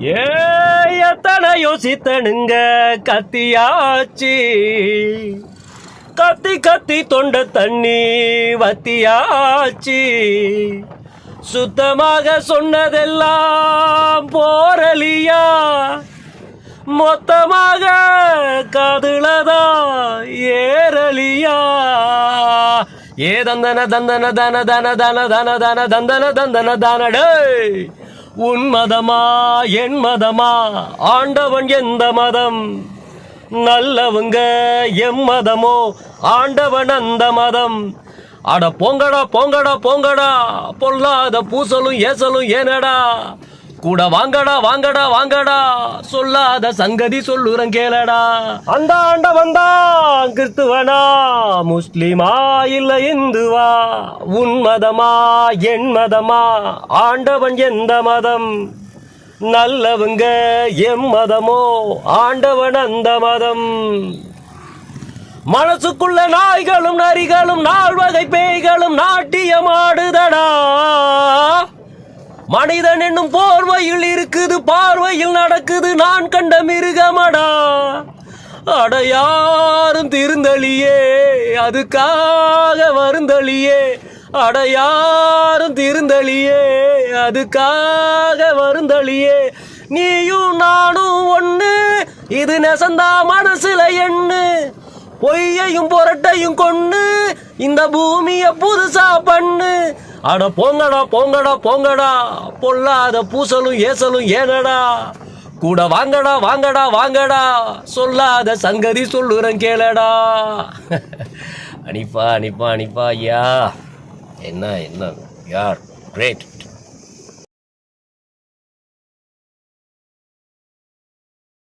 ஏ எத்தனை யோசித்தனுங்க? கத்தியாச்சு. கத்தி கத்தி தொண்ட தண்ணி வத்தியாச்சு. சுத்தமாக சொன்னதெல்லாம் போரலியா மொத்தமாக காதுலதா ஏறலியா? ஏ தந்தன தந்தன தன தன தன தன தன தந்தன தந்தன தானடே உன் மதமா என் மதமா? ஆண்டவன் எந்த மதம்? நல்லவங்க எம் மதமோ? ஆண்டவன் அந்த மதம். அட போங்கடா போங்கடா போங்கடா. பொல்லாத பூசலும் ஏசலும் ஏனடா? கூட வாங்கடா வாங்கடா வாங்கடா. சொல்லாத சங்கதி சொல்லுறேன் கேளடா. அந்த ஆண்ட வந்தா கிறிஸ்துவனா முஸ்லிமா இல்ல இந்துவா? உன் மதமா என் மதமா? ஆண்டவன் எந்த மதம்? நல்லவங்க எம் மதமோ? ஆண்டவன் அந்த மதம். மனசுக்குள்ள நாய்களும் நரிகளும் நாள் வகை மனிதன் என்னும் போர்வையில் இருக்குது பார்வையில் நடக்குது நான் கண்ட மிருகமடா. அடையாரும் திருந்தளியே அதுக்காக வருந்தளியே. அடையாரும் திருந்தளியே அதுக்காக வருந்தளியே. நீயும் நானும் ஒன்று இது நெசந்தா மனசுல எண்ணு. பொய்யையும் புரட்டையும் கொண்டு இந்த பூமியை புதுசா ஆனா அட போங்கடா போங்கடா போங்கடா. பொல்லாத பூசலும் ஏசலும் ஏனடா கூட வாங்கடா வாங்கடா வாங்கடா. சொல்லாத சங்கதி சொல்லுறேன் கேளடா. அனிப்பா அனிப்பா அனிப்பா ஐயா. என்ன என்ன? யார்? கிரேட்